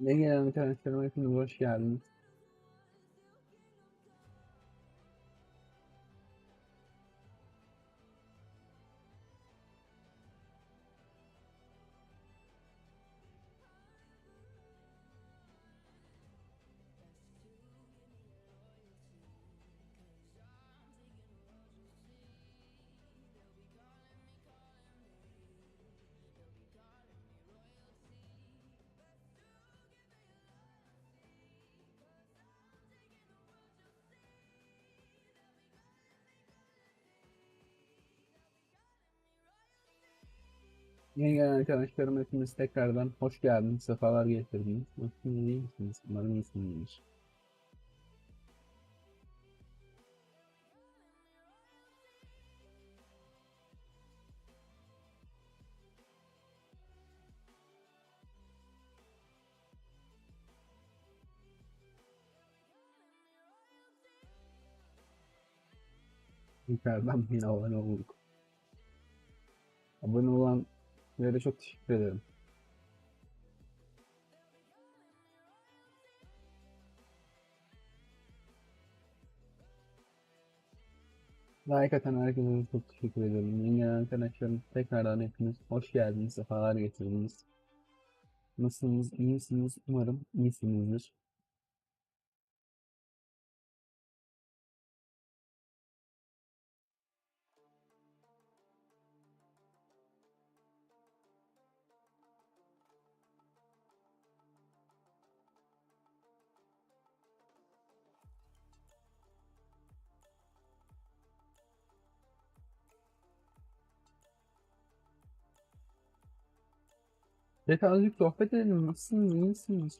Ne gelen arkadaşlarım hepiniz hoş geldiniz. Yeni gelen arkadaşlarım hepiniz tekrardan hoş geldiniz, sefalar getirdiniz. Nasılsınız, iyi misiniz? Umarım iyisinizdir. Yukarıdan yine abone olduk. Abone olanlara çok teşekkür ederim. Atan herkese çok teşekkür ederim. Yeni gelen arkadaşlarım tekrardan hepiniz hoş geldiniz, sefalar getirdiniz. Nasılsınız, iyi misiniz? Umarım iyisinizdir. Ve azıcık sohbet edelim. Nasılsınız, iyi misiniz?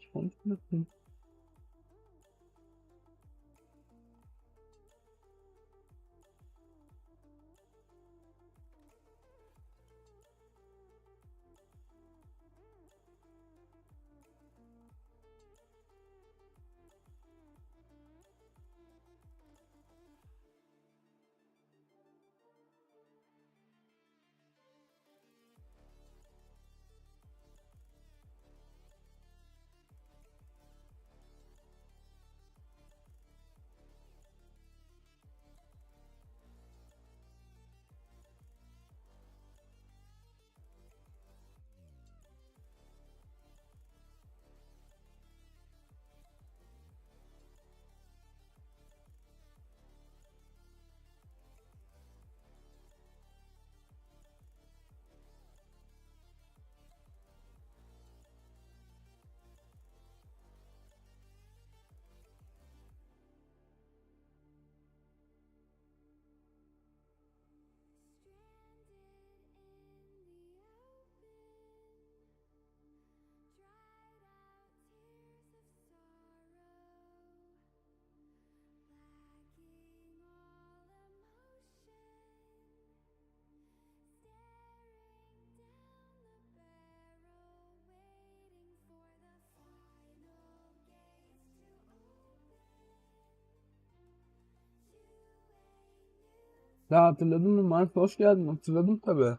Ya hatırladın mı Mark? Hoş geldin. Hatırladım tabii.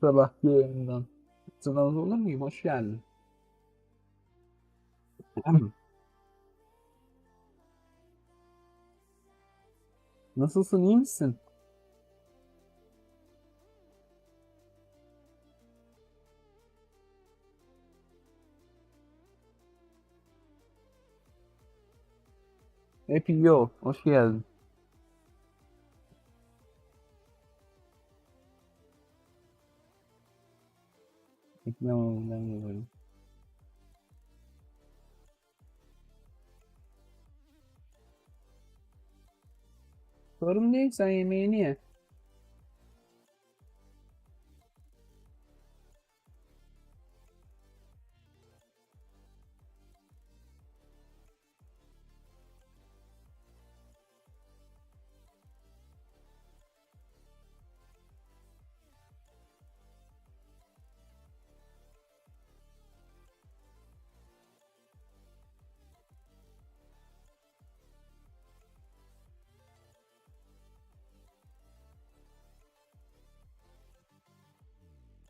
Sabahki yayından. Hatırlamaz olur muyum? Hoş geldin. Nasılsın? iyi misin? Hep iyi. Hoş geldin. Oğlumdan geliyorum. Sorun değil sen yemeğini ye.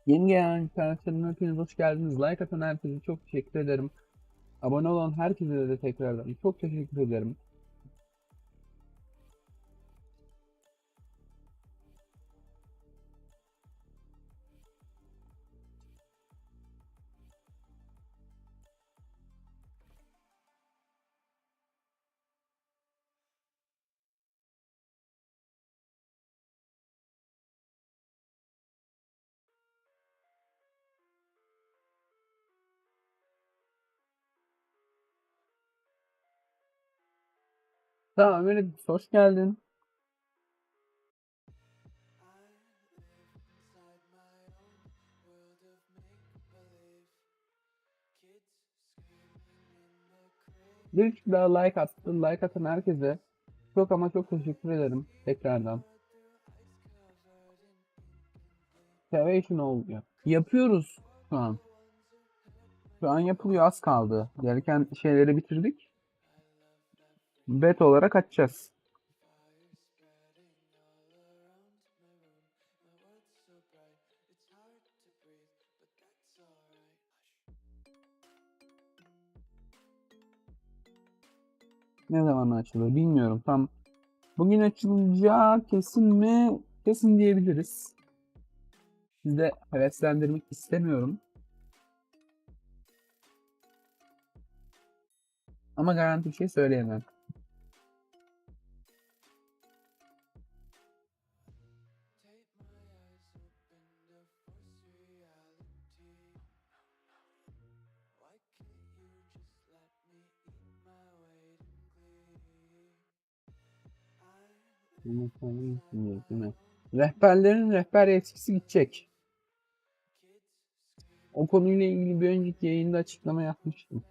Yeni gelen arkadaşlarım hepiniz hoş geldiniz. Like atan herkese çok teşekkür ederim. Abone olan herkese de tekrardan çok teşekkür ederim. Tamam Ömer hoş geldin. Bir kişi daha like attı. Like atan herkese çok ama çok teşekkür ederim tekrardan. Salvation oluyor. Yapıyoruz şu an. Şu an yapılıyor az kaldı. Gereken şeyleri bitirdik. Bet olarak açacağız. Ne zaman açılır bilmiyorum. Tam bugün açılacağı kesin mi? Kesin diyebiliriz. Sizi de heveslendirmek istemiyorum. Ama garanti bir şey söyleyemem. Rehberlerin rehber yetkisi gidecek. O konuyla ilgili bir önceki yayında açıklama yapmıştım.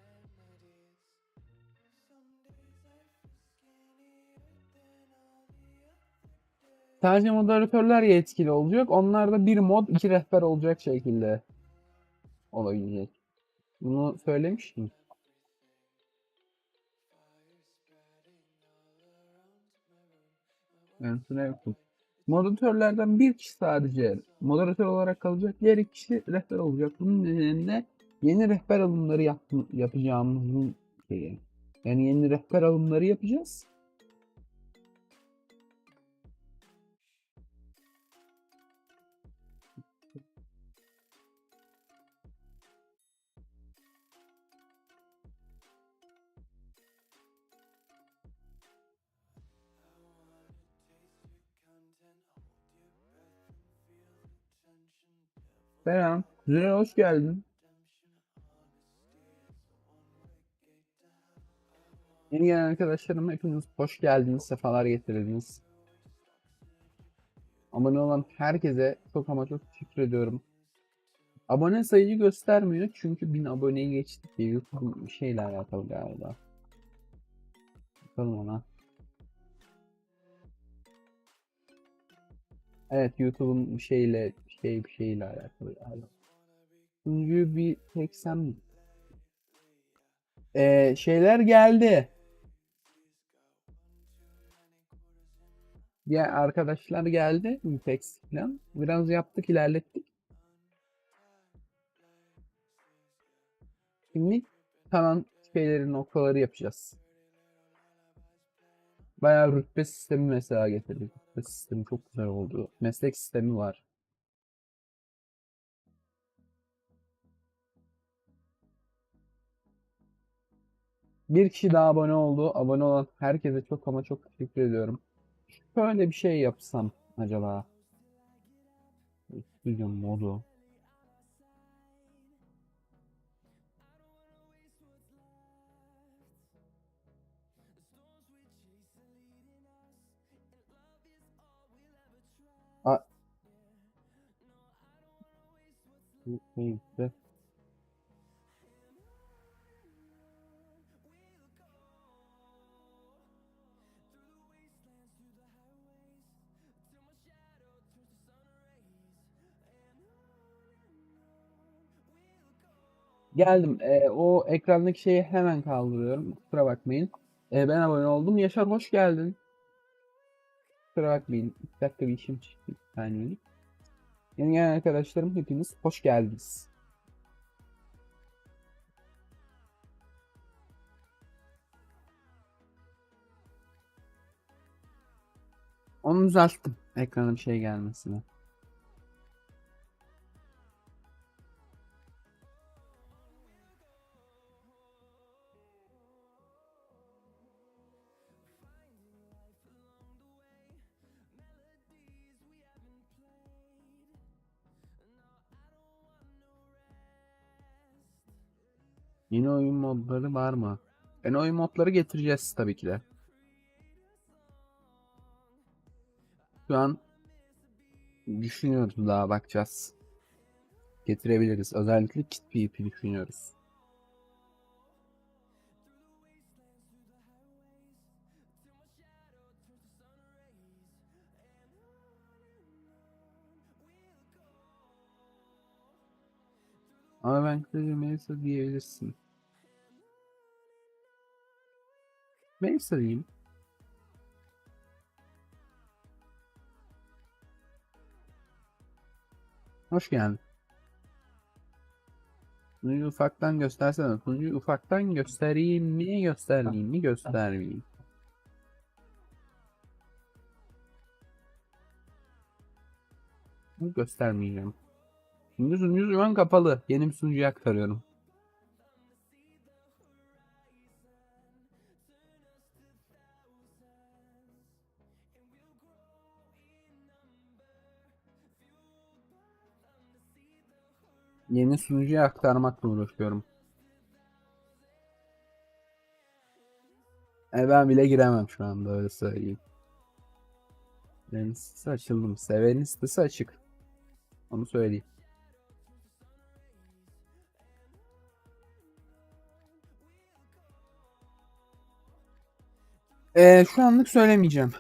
Sadece moderatörler yetkili olacak. Onlar da bir mod iki rehber olacak şekilde olabilecek. Bunu söylemiştim. Ben yokum. Moderatörlerden bir kişi sadece moderatör olarak kalacak. Diğer iki kişi rehber olacak. Bunun nedeniyle yeni rehber alımları yap yapacağımızın şeyi. Yani yeni rehber alımları yapacağız. Selam. Züre hoş geldin. Yeni gelen arkadaşlarım hepiniz hoş geldiniz, sefalar getirdiniz. Abone olan herkese çok ama çok teşekkür ediyorum. Abone sayıyı göstermiyor çünkü 1000 aboneyi geçtik diye YouTube şeyle alakalı galiba. Bakalım ona. Evet YouTube'un şeyle şey bir şeyle alakalı galiba. Çünkü bir 80 ee, şeyler geldi. Diğer arkadaşlar geldi. Impex falan. Biraz yaptık ilerlettik. Şimdi kalan şeyleri noktaları yapacağız. Bayağı rütbe sistemi mesela getirdik. Rütbe sistemi çok güzel oldu. Meslek sistemi var. Bir kişi daha abone oldu. Abone olan herkese çok ama çok teşekkür ediyorum. Şöyle bir şey yapsam acaba. Stüdyo modu. A Neyse. Geldim. Ee, o ekrandaki şeyi hemen kaldırıyorum. Kusura bakmayın. Ee, ben abone oldum. Yaşar hoş geldin. Kusura bakmayın. Bir dakika bir işim çıktı. Bir saniyelik. Yeni gelen arkadaşlarım hepiniz hoş geldiniz. Onu düzelttim. Ekrana şey gelmesine. Yeni oyun modları var mı? Yeni oyun modları getireceğiz tabii ki de. Şu an düşünüyoruz daha bakacağız. Getirebiliriz. Özellikle Kit PvP düşünüyoruz. Ama ben kısaca Melisa diyebilirsin. Melisa diyeyim. Hoş geldin. Tuncu'yu ufaktan göstersene. Tuncu'yu ufaktan göstereyim mi, göstermeyeyim mi, göstermeyeyim. Göstermeyeceğim. Şimdi sunucu şu an kapalı. Yeni bir sunucuya aktarıyorum. Yeni sunucuya aktarmakla uğraşıyorum. E ben bile giremem şu anda öyle söyleyeyim. Benim açıldım. Sevenin sitesi açık. Onu söyleyeyim. Ee, şu anlık söylemeyeceğim.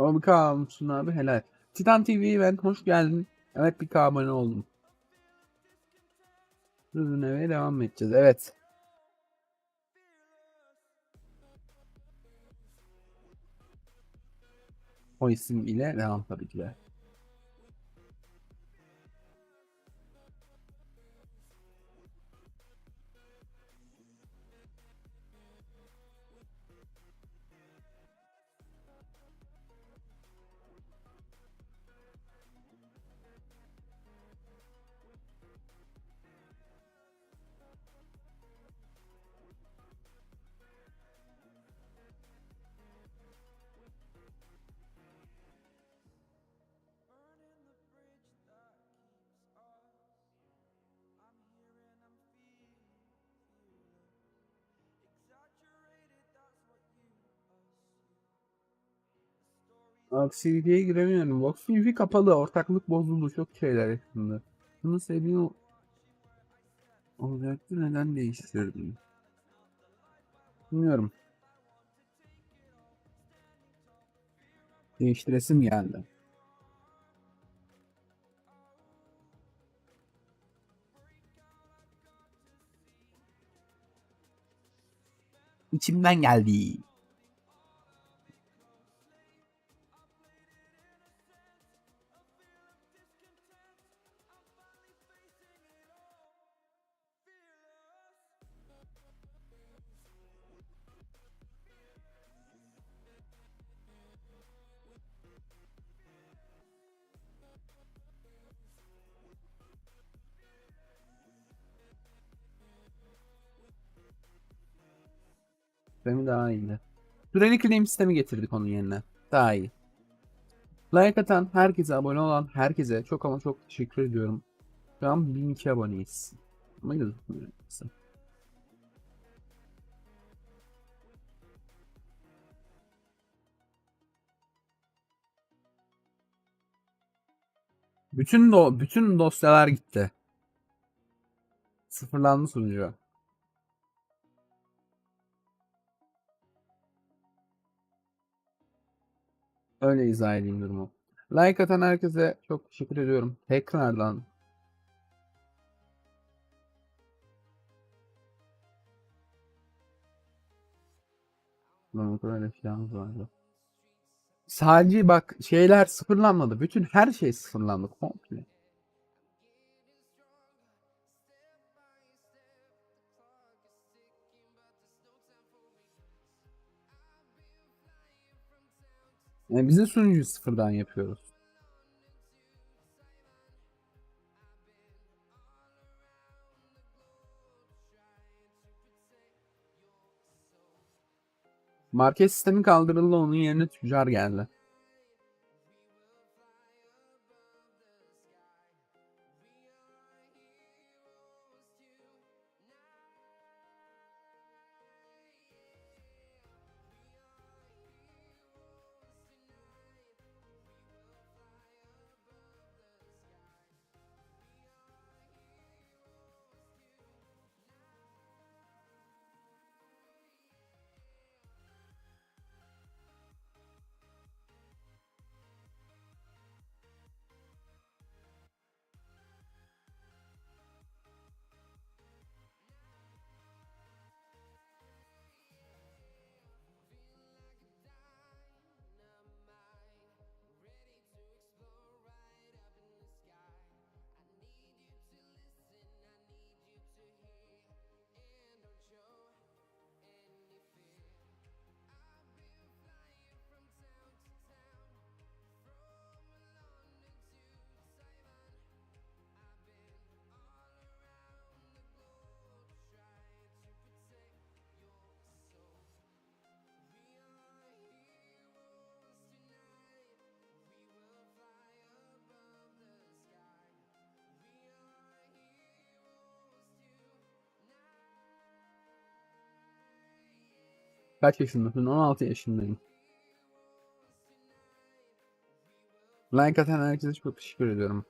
Ama bir kahve almışsın abi helal. Titan TV ben hoş geldin. Evet bir kahve abone oldum. Hızlı eve devam edeceğiz. Evet. O isim ile devam tabii ki. Aksiyeliğe giremiyorum. Vox TV kapalı. Ortaklık bozuldu. Çok şeyler yakında. Bunu seviyor olacaktı. Neden değiştirdim? Bilmiyorum. Değiştiresim geldi. İçimden geldi. Sistemi daha iyiydi. Süreli claim sistemi getirdik onun yerine. Daha iyi. Like atan herkese, abone olan herkese çok ama çok teşekkür ediyorum. Şu an 1002 aboneyiz. Ama gözükmüyor. Bütün do bütün dosyalar gitti. Sıfırlandı sunucu. Öyle izah edeyim durumu. Like atan herkese çok teşekkür ediyorum. Tekrardan böyle falan vardı. Sadece bak şeyler sıfırlanmadı. Bütün her şey sıfırlandı komple. Yani biz de sunucuyu sıfırdan yapıyoruz. Market sistemi kaldırıldı onun yerine tüccar geldi. Kaç yaşındasın? 16 yaşındayım. Like atan herkese çok teşekkür ediyorum.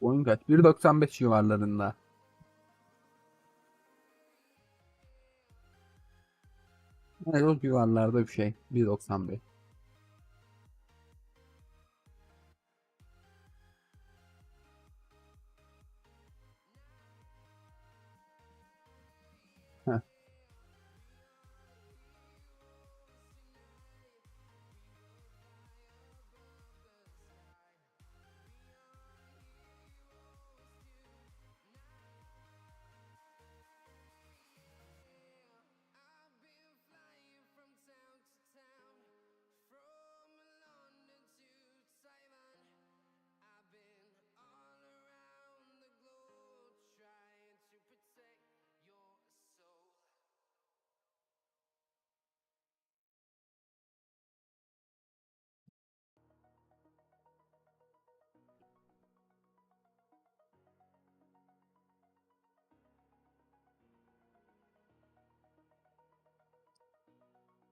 Oyun kaç? 1.95 civarlarında. Evet o civarlarda bir şey. 1.95.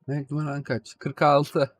Numaran kaç? 46.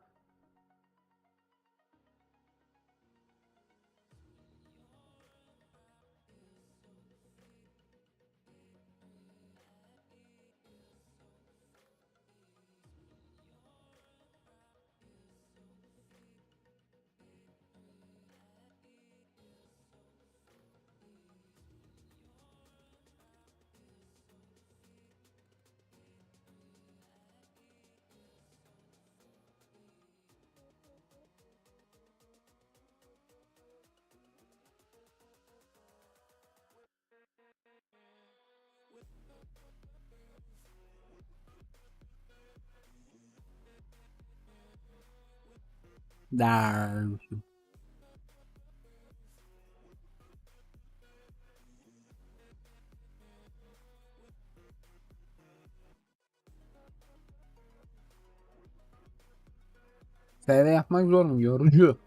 Dermişim. SV yapmak zor mu? Yorucu.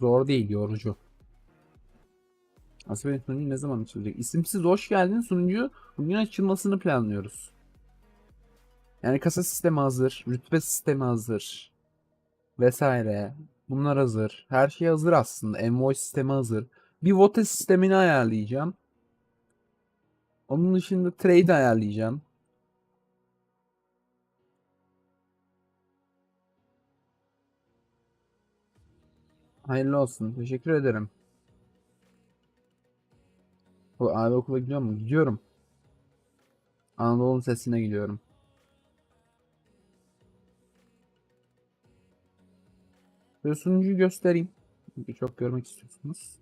Zor değil, yorucu. Aslında benim sunucu ne zaman açılacak? İsimsiz hoş geldin sunucu. Bugün açılmasını planlıyoruz. Yani kasa sistemi hazır, rütbe sistemi hazır. Vesaire. Bunlar hazır. Her şey hazır aslında. Envoy sistemi hazır. Bir vote sistemini ayarlayacağım. Onun dışında trade ayarlayacağım. Hayırlı olsun. Teşekkür ederim. Abi okula gidiyor mu? Gidiyorum. Anadolu'nun sesine gidiyorum. Böyle sunucuyu göstereyim. Çünkü çok görmek istiyorsunuz.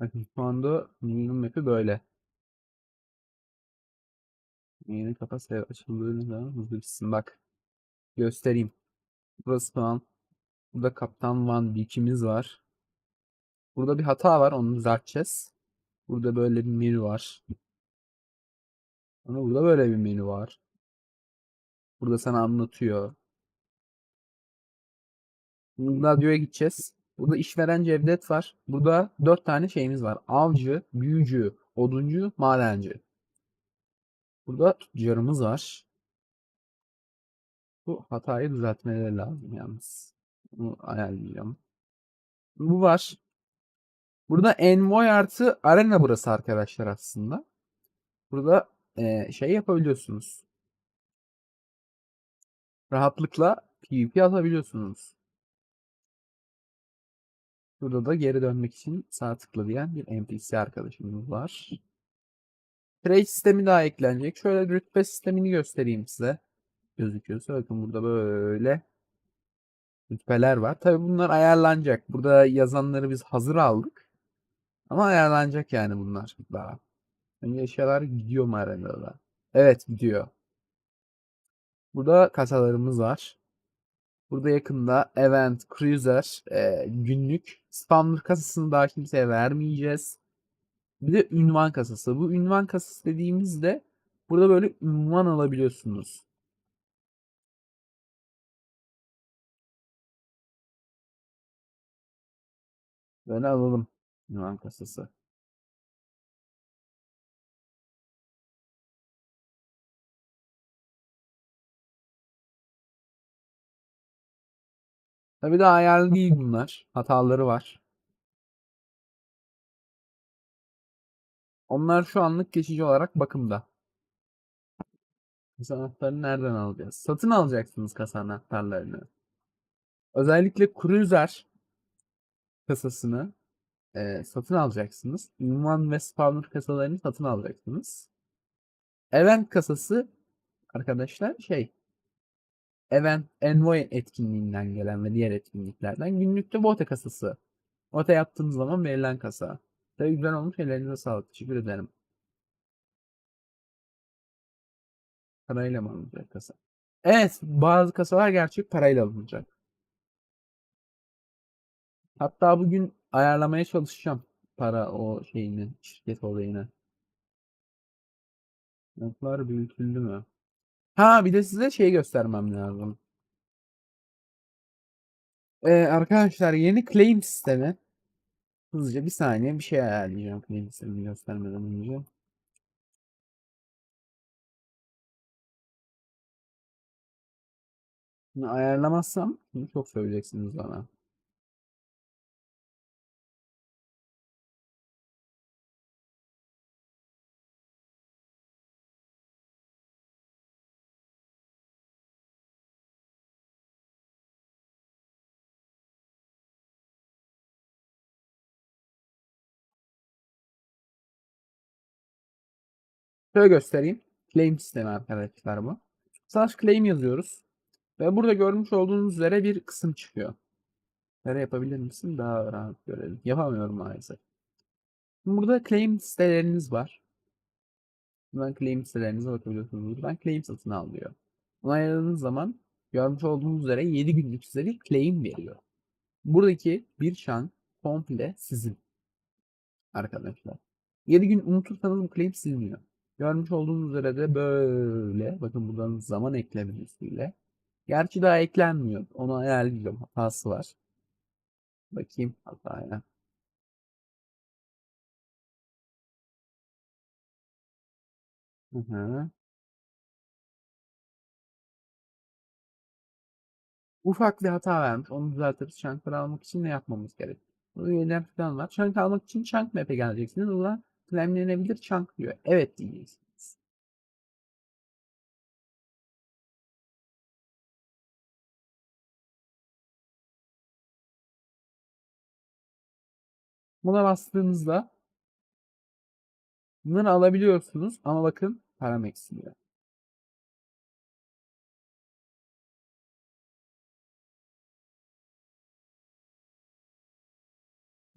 Bakın şu anda sunucunun map'i böyle. Yeni kafa sev açıldığında zaman hızlı bitsin. Bak. Göstereyim. Burası falan. Burada Kaptan Van Beek'imiz var. Burada bir hata var. Onu düzelteceğiz. Burada böyle bir menü var. Ama burada böyle bir menü var. Burada sana anlatıyor. Radyoya gideceğiz. Burada işveren Cevdet var. Burada dört tane şeyimiz var. Avcı, büyücü, oduncu, madenci. Burada tüccarımız var. Bu hatayı düzeltmeleri lazım yalnız. Bunu ayarlayacağım. Bu var. Burada Envoy artı Arena burası arkadaşlar aslında. Burada eee, şey yapabiliyorsunuz. Rahatlıkla PvP atabiliyorsunuz. Burada da geri dönmek için sağ tıkla diyen bir NPC arkadaşımız var. Trade sistemi daha eklenecek. Şöyle rütbe sistemini göstereyim size. Gözüküyorsa bakın burada böyle rütbeler var. Tabi bunlar ayarlanacak. Burada yazanları biz hazır aldık. Ama ayarlanacak yani bunlar daha. Önce eşyalar gidiyor mu arenada? Evet gidiyor. Burada kasalarımız var. Burada yakında event, cruiser, e, günlük spamlar kasasını daha kimseye vermeyeceğiz. Bir de ünvan kasası. Bu ünvan kasası dediğimizde burada böyle ünvan alabiliyorsunuz. Böyle alalım ünvan kasası. Tabii daha ayarlı değil bunlar. Hataları var. Onlar şu anlık geçici olarak bakımda. Kasa anahtarını nereden alacağız? Satın alacaksınız kasa anahtarlarını. Özellikle Cruiser kasasını e, satın alacaksınız. Ünvan ve Spawner kasalarını satın alacaksınız. Event kasası arkadaşlar şey Event Envoy etkinliğinden gelen ve diğer etkinliklerden günlükte Vote kasası. Vote yaptığınız zaman verilen kasa. Tabii güzel olmuş. Ellerinize sağlık. Teşekkür ederim. Parayla mı alınacak kasa? Evet. Bazı kasalar gerçek parayla alınacak. Hatta bugün ayarlamaya çalışacağım. Para o şeyini. Şirket olayını. Notlar büyütüldü mü? Ha bir de size şey göstermem lazım. Ee, arkadaşlar yeni claim sistemi. Hızlıca bir saniye bir şey ayarlayacağım claim sistemini göstermeden önce. Bunu ayarlamazsam çok söyleyeceksiniz bana. Şöyle göstereyim. Claim sistemi arkadaşlar bu. Slash claim yazıyoruz. Ve burada görmüş olduğunuz üzere bir kısım çıkıyor. Nereye yapabilir misin? Daha rahat görelim. Yapamıyorum maalesef. Burada claim siteleriniz var. Buradan claim sitelerinize bakabiliyorsunuz. Buradan claim satın al diyor. Onayladığınız zaman görmüş olduğunuz üzere 7 günlük size bir claim veriyor. Buradaki bir şan komple sizin arkadaşlar. 7 gün unutursanız bu claim siliniyor. Görmüş olduğunuz üzere de böyle bakın buradan zaman eklemesiyle. Gerçi daha eklenmiyor. Onu ayarlayacağım. Hatası var. Bakayım hataya. Hı hı. Ufak bir hata vermiş. Onu düzeltiriz. Chunk'ları almak için ne yapmamız gerek? Burada yeniden plan var. Chunk almak için Chunk map'e geleceksiniz. Burada claimlenebilir Chunk diyor. Evet diyeceksiniz. Buna bastığınızda bunları alabiliyorsunuz ama bakın param eksiliyor.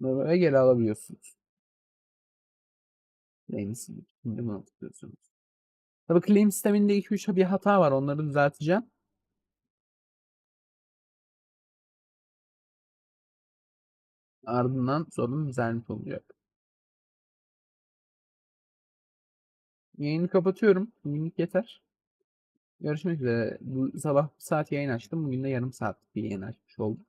Bunları geri alabiliyorsunuz. Claim silip şimdi bunu tıklıyorsunuz. Tabii claim sisteminde 2-3 bir hata var. Onları düzelteceğim. Ardından sorun düzelmiş olacak. Yayını kapatıyorum. Bugünlük yeter. Görüşmek üzere. Bu sabah bir saat yayın açtım. Bugün de yarım saat bir yayın açmış oldum.